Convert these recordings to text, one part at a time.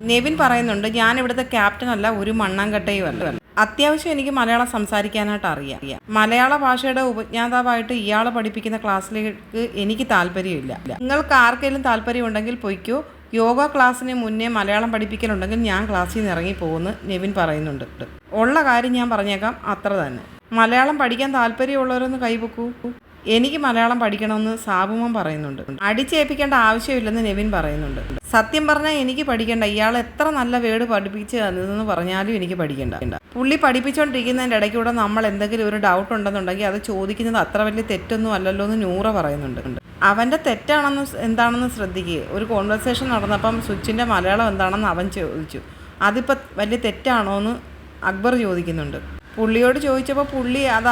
നെവിൻ പറയുന്നുണ്ട് ഞാൻ ഇവിടുത്തെ ക്യാപ്റ്റൻ അല്ല ഒരു മണ്ണാങ്കട്ടയും അല്ല. അത്യാവശ്യം എനിക്ക് മലയാളം സംസാരിക്കാനായിട്ട് അറിയാം. മലയാള ഭാഷയുടെ ഉപജ്ഞാതാവായിട്ട് ഇയാളെ പഠിപ്പിക്കുന്ന ക്ലാസ്സിലേക്ക് എനിക്ക് താല്പര്യമില്ല. നിങ്ങൾക്ക് ആർക്കെങ്കിലും താല്പര്യം ഉണ്ടെങ്കിൽ പൊയ്ക്കോ. യോഗ ക്ലാസ്സിന് മുന്നേ മലയാളം പഠിപ്പിക്കലുണ്ടെങ്കിൽ ഞാൻ ക്ലാസ്സിൽ നിന്ന് ഇറങ്ങി പോകുമെന്ന് നെവിൻ പറയുന്നുണ്ട്. ഉള്ള കാര്യം ഞാൻ പറഞ്ഞേക്കാം അത്ര തന്നെ. മലയാളം പഠിക്കാൻ താല്പര്യമുള്ളവരൊന്ന് കൈപൊക്കൂ എനിക്ക് മലയാളം പഠിക്കണമെന്ന് സാബുമൻ പറയുന്നുണ്ട്. അടിച്ചേൽപ്പിക്കേണ്ട ആവശ്യമില്ലെന്ന് നെവിൻ പറയുന്നുണ്ട്. സത്യം പറഞ്ഞാൽ എനിക്ക് പഠിക്കേണ്ട. ഇയാൾ എത്ര നല്ല വേർഡ് പഠിപ്പിച്ച് തന്നതെന്ന് പറഞ്ഞാലും എനിക്ക് പഠിക്കേണ്ട. പുള്ളി പഠിപ്പിച്ചുകൊണ്ടിരിക്കുന്നതിന്റെ ഇടയ്ക്കൂടെ നമ്മൾ എന്തെങ്കിലും ഒരു ഡൗട്ട് ഉണ്ടെന്നുണ്ടെങ്കിൽ അത് ചോദിക്കുന്നത് അത്ര വലിയ തെറ്റൊന്നും അല്ലല്ലോ എന്ന് നൂറ പറയുന്നുണ്ട്. അവന്റെ തെറ്റാണെന്ന് എന്താണെന്ന് ശ്രദ്ധിക്കുക ഒരു കോൺവെർസേഷൻ നടന്നപ്പം സ്വിച്ചിന്റെ മലയാളം എന്താണെന്ന് അവൻ ചോദിച്ചു. അതിപ്പോൾ വലിയ തെറ്റാണോ എന്ന് അക്ബർ ചോദിക്കുന്നുണ്ട്. പുള്ളിയോട് ചോദിച്ചപ്പോൾ പുള്ളി അത്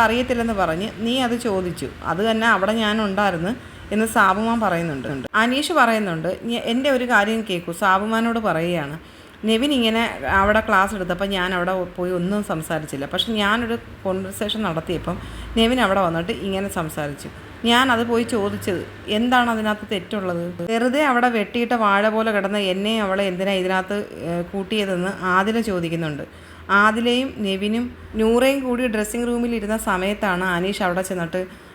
പറഞ്ഞ് നീ അത് ചോദിച്ചു. അത് തന്നെ അവിടെ ഞാൻ ഉണ്ടായിരുന്നു എന്ന് സാബുമാൻ പറയുന്നുണ്ട്. അനീഷ് പറയുന്നുണ്ട് "ഞ- എന്റെ ഒരു കാര്യം കേൾക്കൂ സാബുമാനോട് പറയുകയാണ്. നെവിൻ ഇങ്ങനെ അവിടെ ക്ലാസ് എടുത്തപ്പോൾ ഞാൻ അവിടെ പോയി ഒന്നും സംസാരിച്ചില്ല. പക്ഷെ ഞാനൊരു കോൺവെർസേഷൻ നടത്തിയപ്പം നെവിൻ അവിടെ വന്നിട്ട് ഇങ്ങനെ സംസാരിച്ചു. ഞാൻ അത് പോയി ചോദിച്ചത് എന്താണ് അതിനകത്ത് തെറ്റുള്ളത്? വെറുതെ അവിടെ വെട്ടിയിട്ട വാഴ പോലെ കിടന്ന എന്നെ അവളെ എന്തിനാ ഇതിനകത്ത് കൂട്ടിയതെന്ന് ആദില ചോദിക്കുന്നുണ്ട്. ആദിലയും നെവിനും നൂറയും കൂടി ഡ്രസ്സിംഗ് റൂമിൽ ഇരുന്ന സമയത്താണ് അനീഷ് അവിടെ ചെന്നിട്ട്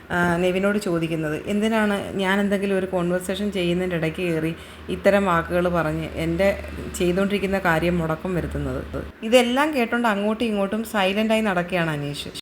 നെവിനോട് ചോദിക്കുന്നത് എന്തിനാണ് ഞാൻ എന്തെങ്കിലും ഒരു കോൺവെർസേഷൻ ചെയ്യുന്നതിന്റെ ഇടയ്ക്ക് കയറി ഇത്തരം വാക്കുകൾ പറഞ്ഞ് എന്റെ ചെയ്തുകൊണ്ടിരിക്കുന്ന കാര്യം മുടക്കം വരുത്തുന്നത്? ഇതെല്ലാം കേട്ടുകൊണ്ട് അങ്ങോട്ടും ഇങ്ങോട്ടും സൈലന്റായി നടക്കുകയാണ് അനീഷ്.